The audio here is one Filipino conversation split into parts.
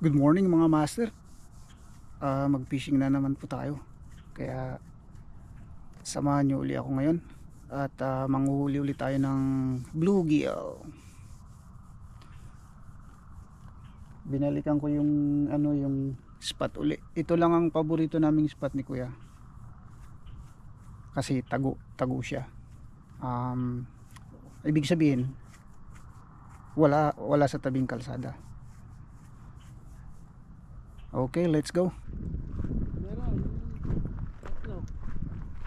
Good morning mga master. Ah, mag-fishing na naman po tayo. Kaya samahan niyo uli ako ngayon at ah, manghuhuli uli tayo ng bluegill. Binalikan ko yung ano yung spot uli. Ito lang ang paborito naming spot ni Kuya. Kasi tago, tago siya. Um, ibig sabihin wala wala sa tabing kalsada. Okay, let's go.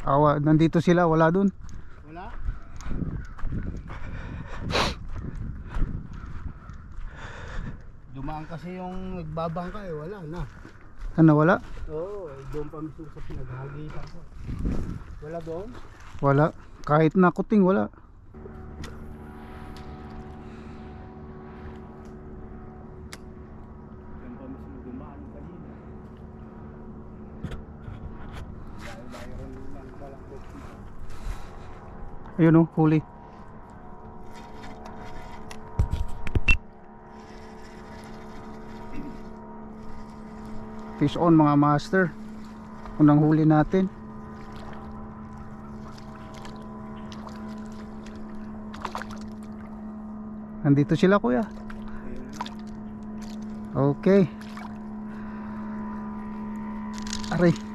Awa, nandito sila, wala dun. Wala? Dumaan kasi yung nagbabangka eh, wala na. Ano, wala? Oo, eh, doon pa mismo sa pinaghahagitan ko. Wala doon? Wala. Kahit na kuting, wala. Doon pa mismo dumaan kanina. Dahil mayroon lang balakot. Ayun oh, huli. Fish on mga master. Unang huli natin. Nandito sila kuya. Okay. Aray.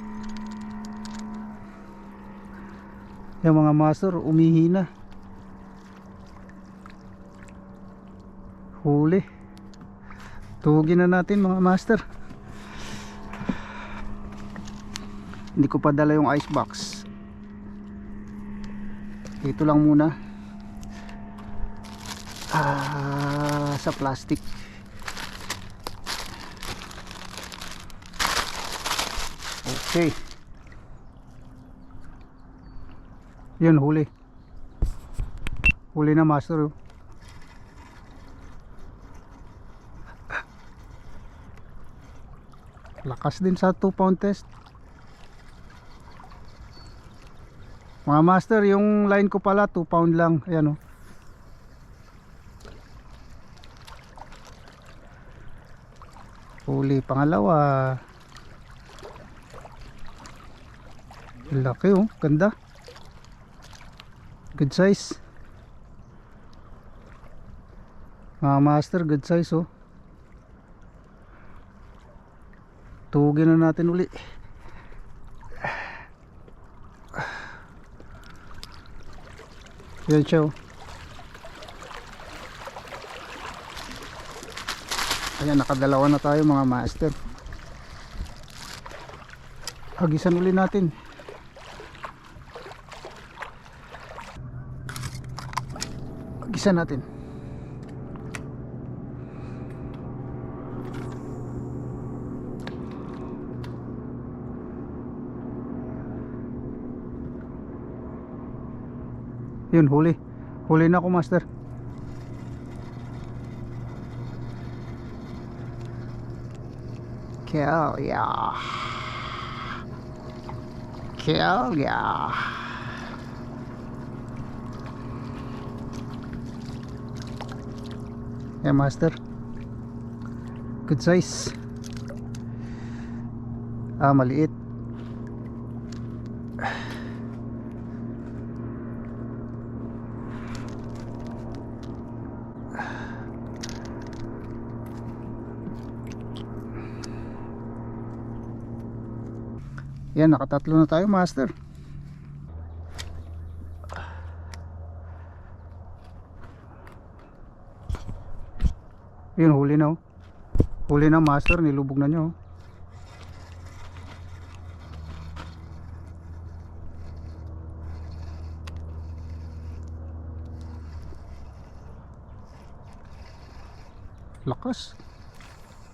Yung mga master umihi na. Huli. Tugin na natin mga master. Hindi ko pa dala yung ice box. Ito lang muna. Ah, sa plastic. Okay. Yun, huli. Huli na master. Lakas din sa 2 pound test. Mga master, yung line ko pala 2 pound lang. Ayan oh. Huli pangalawa. Laki oh, ganda. Good size. Mga master, good size oh. Tugin na natin uli. Yan siya oh. Ayan, nakadalawa na tayo mga master. Hagisan uli natin. Hagisan natin. Yun, huli. Huli na ako, master. Kill, yeah. Kill, yeah. Yeah, master. Good size. Ah, maliit. Yan, nakatatlo na tayo, master. Yun, huli na oh. Huli na, master. Nilubog na nyo oh. Lakas.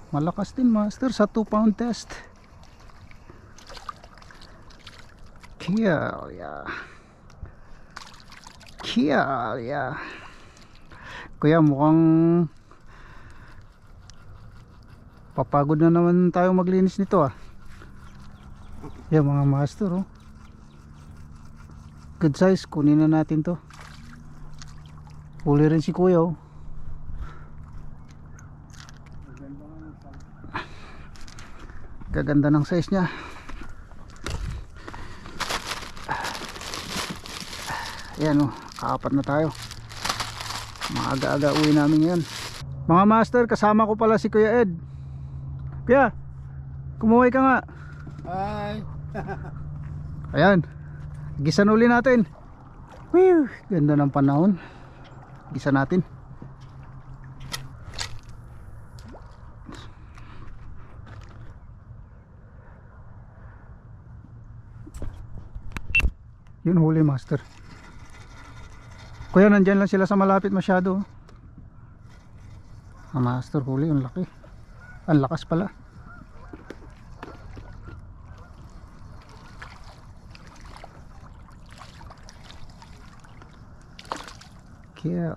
Malakas din, master, sa 2 pound test. Kill, yeah. Kill, yeah. Kuya, mukhang papagod na naman tayo maglinis nito ah. Yan mga master oh. Good size, kunin na natin to. Huli rin si kuya oh. Gaganda ng size niya. Ayan o, kaapat na tayo. Maaga-aga uwi namin ngayon. Mga master, kasama ko pala si Kuya Ed. Kuya, kumuhay ka nga. Hi! Ayan, gisan uli natin. Whew, ganda ng panahon. Gisa natin. Yun huli master. Kuya nandyan lang sila sa malapit masyado. oh. Ah, master huli, ang laki. Ang lakas pala. Kaya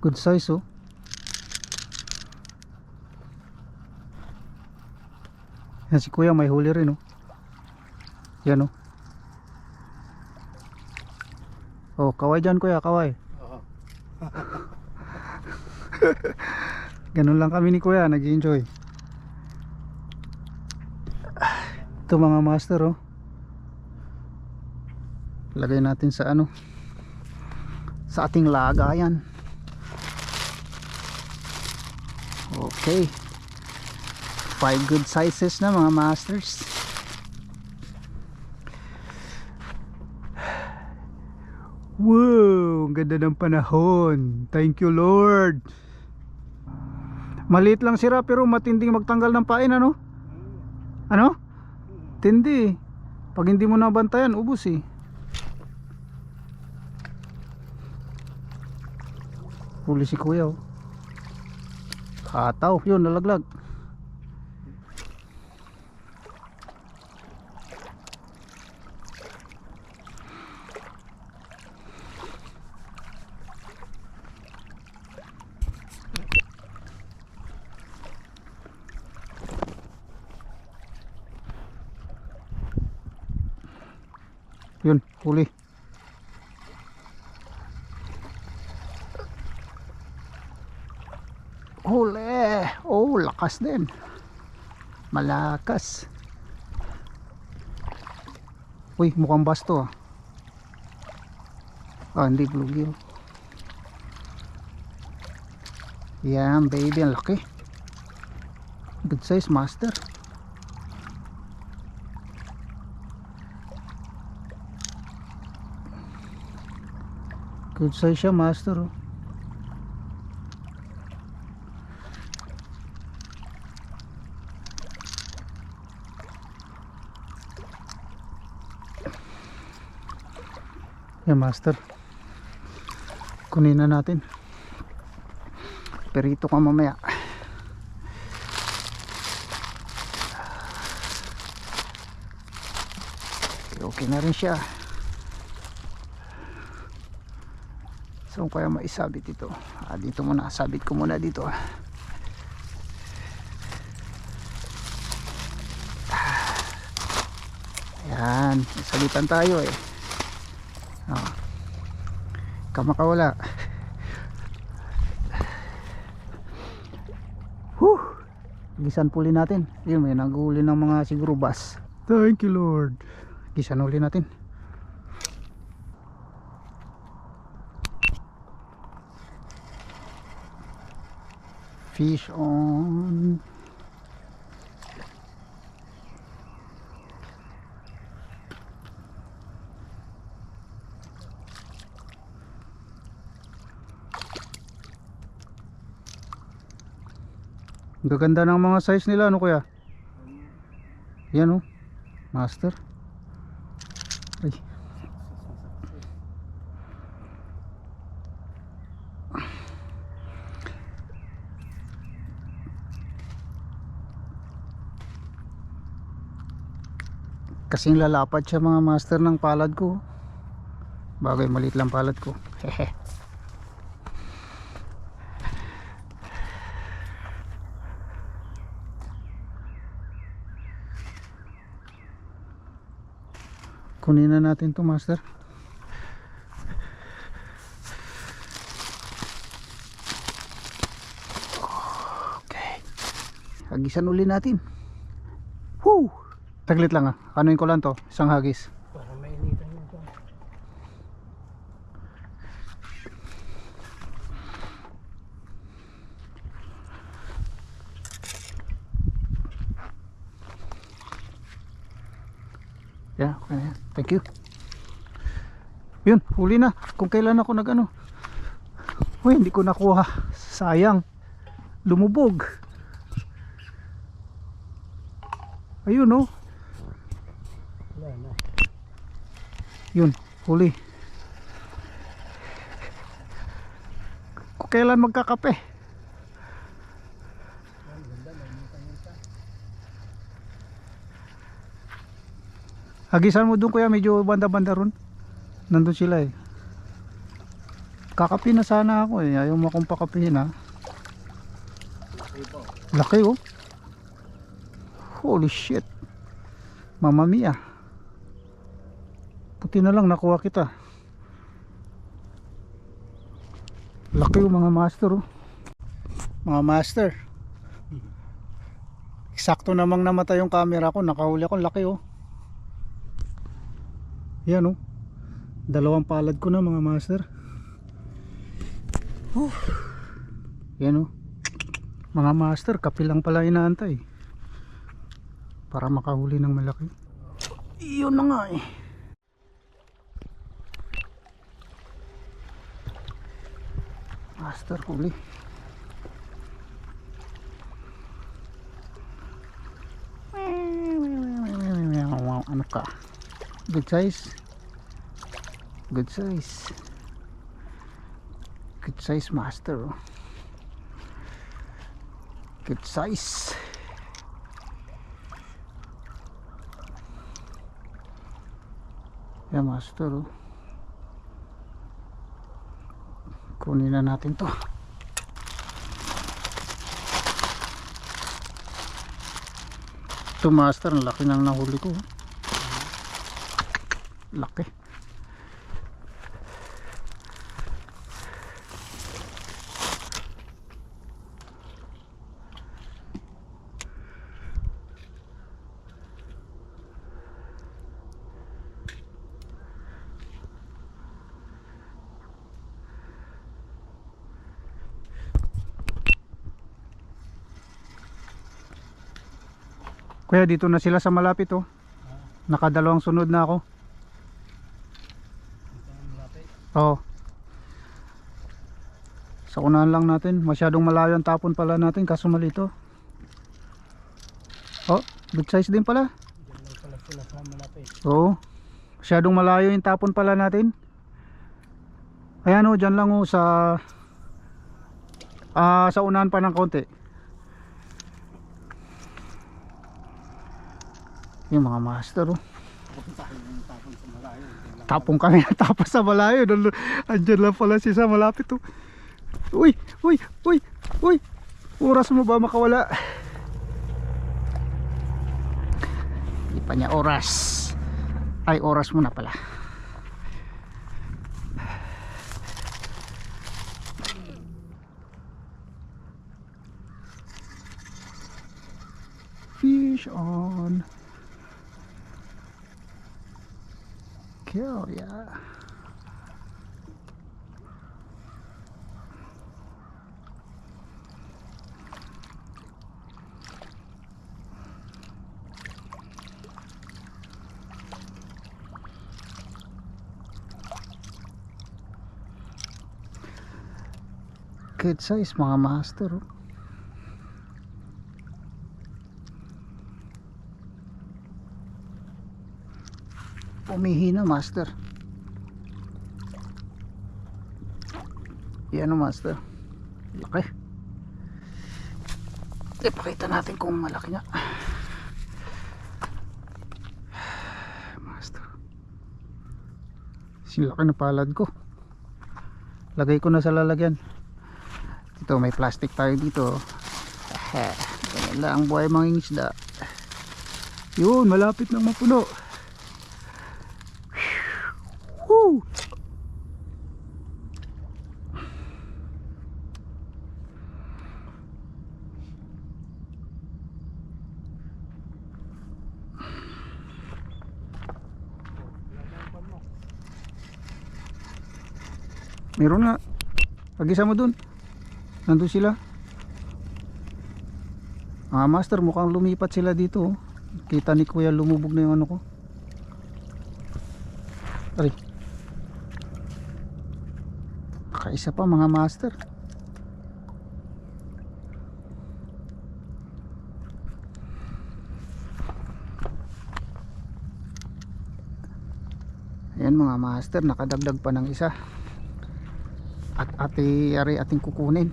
Good size oh. Yan si kuya may huli rin oh. Yan oh. Oh, kaway dyan kuya, kaway. Oo. Ganun lang kami ni kuya, nag-enjoy. Ito mga master oh. Lagay natin sa ano sa ating lagayan. Okay. Five good sizes na mga masters. Wow, ang ganda ng panahon. Thank you Lord. Maliit lang sira pero matinding magtanggal ng pain ano? Ano? Tindi. Pag hindi mo nabantayan, ubos eh. Huli si kuya oh. Kataw, yun nalaglag. Yun, huli. Huli! Oh, lakas din. Malakas. Uy, mukhang basto ah. Ah, hindi bluegill. Yan, baby, ang laki. Good size, master. Good size siya, master. Oh. Master. Kunin na natin. Perito ka mamaya. Okay na rin siya. Saan ko kaya maisabit ito? Ah, dito muna. Sabit ko muna dito. ah. Ayan. Sabitan tayo eh. Ah. Kamakawala. Whew. Gisan puli natin. Yun, may naghuli ng mga siguro bus. Thank you Lord. Gisan uli natin. Fish on. Gaganda ng mga size nila ano kuya? Yan oh. Master. Ay. Kasing lalapad siya mga master ng palad ko. Bagay maliit lang palad ko. Kunin na natin to master. Okay. Hagisan uli natin. Taglit lang ah. Anuin ko lang to. Isang hagis. Para mainitan yun ito. Yeah, okay na yan. Thank you. Yun, huli na. Kung kailan ako nag ano. Uy, hindi ko nakuha. Sayang. Lumubog. Ayun oh. Yun, huli. Kailan magkakape. Hagisan mo doon kuya, medyo banda-banda ron. Nandun sila eh. Kakapi na sana ako eh. Ayaw mo akong pakapihin ha. Laki oh. Holy shit. Mamma mia. Puti na lang nakuha kita. Laki yung mga master oh. Mga master. Eksakto namang namatay yung camera ko. Nakahuli ako. Laki oh. Yan oh. Dalawang palad ko na mga master. Whew. Yan oh. Mga master, kapi lang pala inaantay. Para makahuli ng malaki. Iyon na nga eh. Master ka? Good size? Good size. Good size master. Good size. Yan master. oh. Kunin na natin to. Ito master, ang laki ng nahuli ko. Laki. Kuya dito na sila sa malapit oh. Nakadalawang sunod na ako. Oo. Sa unahan lang natin. Masyadong malayo ang tapon pala natin kaso malito. Oh, good size din pala. Oo. Masyadong malayo yung tapon pala natin. Ayan o, dyan lang o sa ah sa unahan pa ng konti. Yung mga master o. Tapong kami tapos sa malayo. Andyan lang pala si sa malapit o. Uy, uy, uy, uy. Oras mo ba makawala? Hindi pa niya oras. Ay, oras mo na pala. Fish on. Kill, yeah. Good size mga master. Oh. Umihina master. Yan o master. Laki. Ipakita natin kung malaki nga. Master. Sinlaki na palad ko. Lagay ko na sa lalagyan. Ito may plastic tayo dito. Ganyan lang ang buhay mga isda. Yun, malapit nang mapuno. Woo! Meron nga. Pag-isa mo dun. Nandun sila. Ah, master, mukhang lumipat sila dito. Oh. Kita ni kuya lumubog na yung ano ko. Kaisa pa mga master. Ayan mga master, nakadagdag pa ng isa. At ate, ari ating kukunin.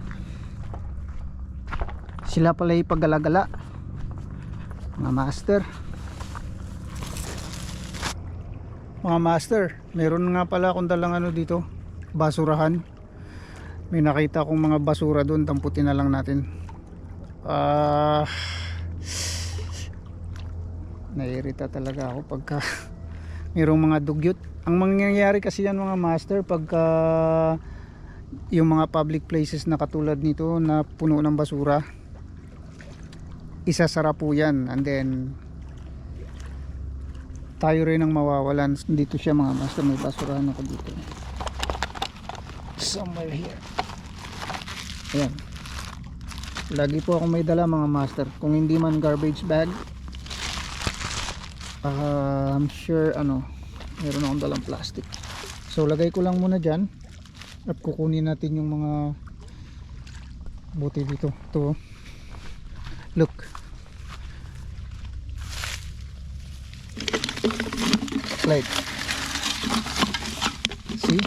Sila pala ipaggalagala. Mga master. Mga master, meron nga pala akong dalang ano dito, basurahan. May nakita akong mga basura doon, tamputin na lang natin. Ah, naiirita talaga ako pagka mayroong mga dugyot. Ang mangyayari kasi yan mga master pagka yung mga public places na katulad nito na puno ng basura isasara po yan and then tayo rin ang mawawalan dito siya mga master may basurahan ako dito somewhere here ayan. Lagi po ako may dala mga master. Kung hindi man garbage bag ah, I'm sure ano meron akong dalang plastic. So lagay ko lang muna dyan at kukunin natin yung mga buti dito. To look. Like see?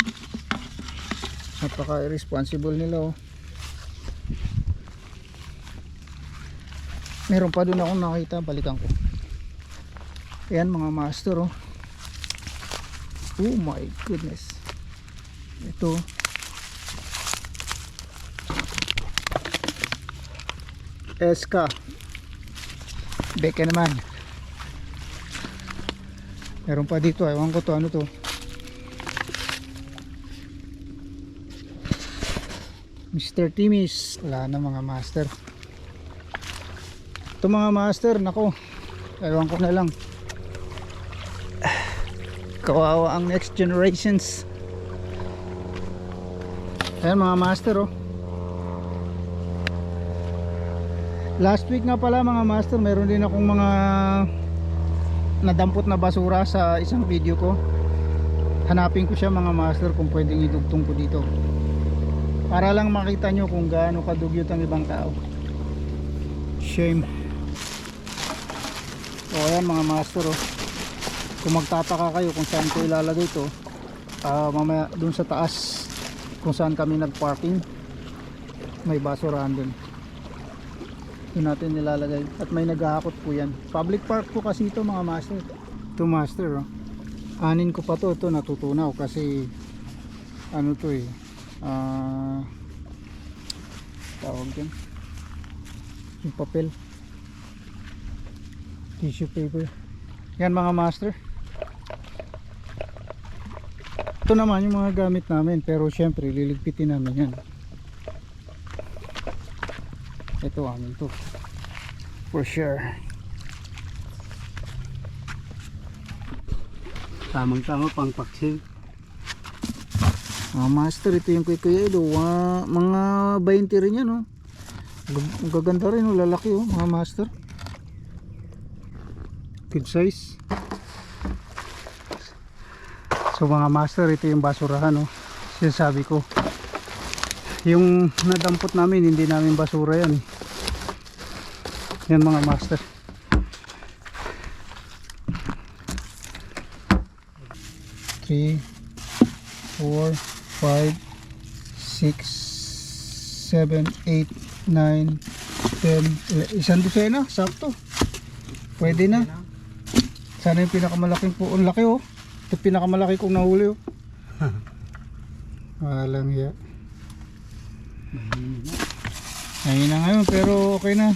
Napaka irresponsible nila oh meron pa doon akong nakita balikan ko. Ayan mga master oh. Oh my goodness. Ito. SK Beke naman. Meron pa dito ewan ko to ano to. Mr. Timis. Wala na mga master ito mga master nako. Ewan ko na lang. Kawawa ang next generations. Ayan mga master oh. Last week nga pala mga master meron din akong mga nadampot na basura sa isang video ko. Hanapin ko siya mga master kung pwedeng idugtong ko dito. Para lang makita nyo kung gaano kadugyot ang ibang tao. Shame o ayan mga master oh. kung magtataka kayo kung saan ko ilalagay ito ah, mamaya dun sa taas kung saan kami nagparking may basurahan dun doon natin nilalagay. At may naghahakot po yan. Public park po kasi ito mga master. Ito master oh. anin ko pa to ito natutunaw kasi ano to eh ah tawag dyan. Yung papel tissue paper. Yan mga master. Ito naman yung mga gamit namin pero syempre liligpitin namin yan. Ito amin to. For sure. Tamang tama pang paksiw. mga master ito yung kay Kuya Edo. Wa- mga 20 rin yan oh. Gaganda rin oh. Lalaki oh mga master good size. So mga master ito yung basurahan oh. Sinasabi ko. Yung nadampot namin hindi namin basura yan eh. yan mga master. Three four five six seven eight nine ten isang dosena. Sakto. Pwede na sana yung pinakamalaking po ang laki oh. Ito pinakamalaki kong nahuli oh. Walang ya ayun na ngayon pero okay na